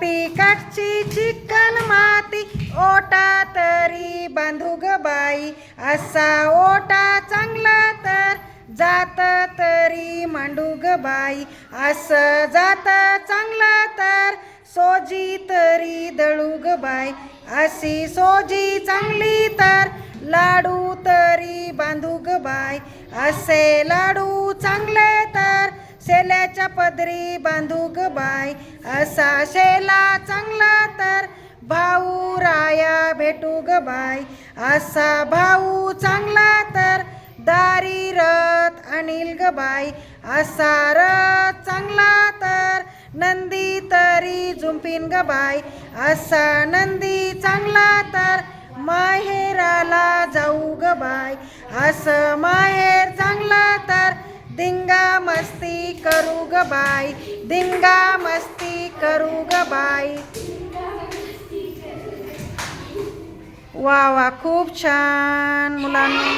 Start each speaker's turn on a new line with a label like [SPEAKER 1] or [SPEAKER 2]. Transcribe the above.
[SPEAKER 1] पिकाची चिकन माती ओटा तरी बांधू ग बाई. असा ओटा चांगला तर जात तरी मांडू ग बाई. असं जात चांगला तर सोजी तरी दळू ग बाई. अशी सोजी चांगली तर लाडू तरी बांधू ग बाई. असे लाडू शेल्याच्या पदरी बांधू ग बाय असा शेला चांगला तर भाऊ राया भेटू ग बाय असा भाऊ चांगला तर दारी रथ अनिल ग बाय असा रथ चांगला तर नंदी तरी झुंपीन ग बाय असा नंदी चांगला तर माहेराला जाऊ ग बाय असं माहेर चांगला करू ग बाई. दिंगा मस्ती करू ग बाई. वा वा खूप छान मुलांनी.